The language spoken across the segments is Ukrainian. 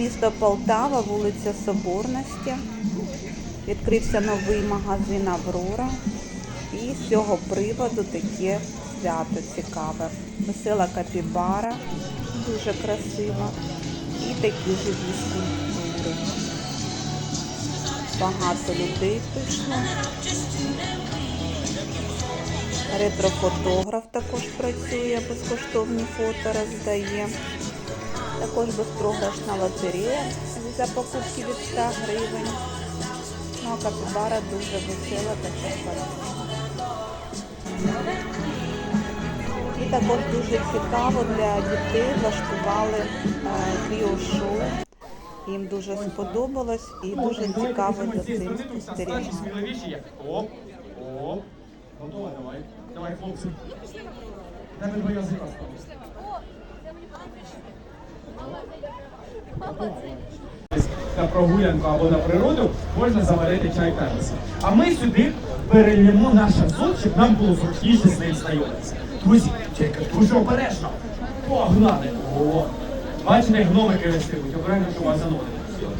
Місто Полтава, вулиця Соборності. Відкрився новий магазин Аврора. І з цього приводу таке свято цікаве. Весела капібара, дуже красива. І такі живі скульптури. Багато людей прийшло. Ретрофотограф також працює, безкоштовні фото роздає. Також безпрограшна лотерея за покупки від 100 гривень. Ну а капібара дуже весела така красива. І також дуже цікаво для дітей влаштували е, кріошоу. Їм дуже сподобалось і дуже цікаво за цим спостерігати. Готова, давай. Давай, хлопці. Де ви два язика На прогулянку або на природу можна заварити чай термос. А ми сюди перельємо наш азот, щоб нам було зручніше з ним знайомитися. Друзі, чайка, дуже обережно. Погнали. О, бачите, гномики вестимуть, обережно, щоб вас заносили.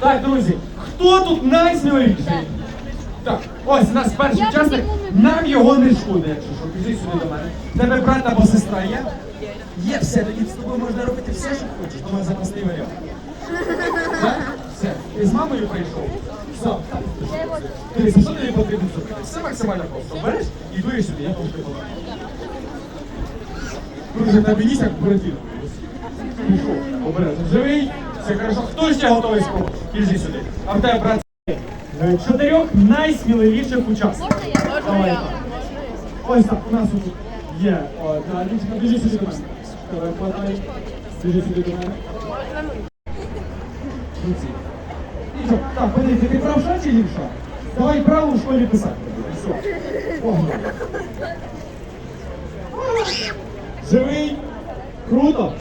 Так, друзі, хто тут найсміливіший? Так, ось у нас перший Я учасник. Нам його не шкода, якщо що. Піди сюди до мене. Тебе брат або сестра є? Є, все, тоді з тобою можна робити все, що хочеш. Думаю, запасний варіант. Так? Все. Ти з мамою прийшов? Все. Дивися, що тобі потрібно зробити? Все максимально просто. Береш і дуєш сюди, я трошки поверну. Друже, тебе ніс як буратіно. Пішов, обережно. Живий, все хорошо. Хто ще готовий спробувати? Біжи сюди. А в тебе, брат, чотирьох найсміливіших учасників. Давай. так. Ось так, у нас є. Та, дівчинка, біжи сюди до мене. Біжи сюди до мене. І Так, подивіться, ти правша чи лівша? Давай право в школі писати. Все. Погнали. Живий. Круто.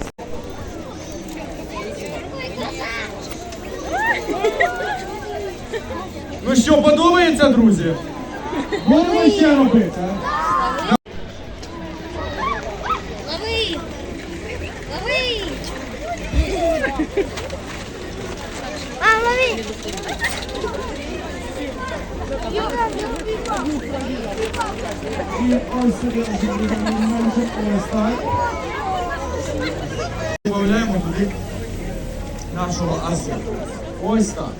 Ну що, подобається, друзі? Будемо ще робити. а? Лови! Лови! А, лови! І ось сюди менше ось так. Додаємо туди нашого азу. Ось так.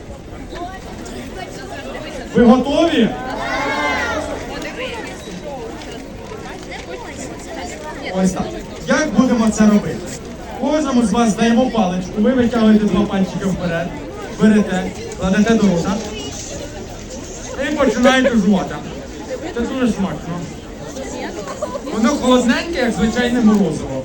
Ви готові? Ось так. Як будемо це робити? Кожному з вас даємо паличку, ви витягуєте два пальчики вперед, берете, кладете до рота і починаєте жувати. Це дуже смачно. Воно холодненьке, як звичайне морозиво.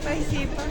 Спасибо.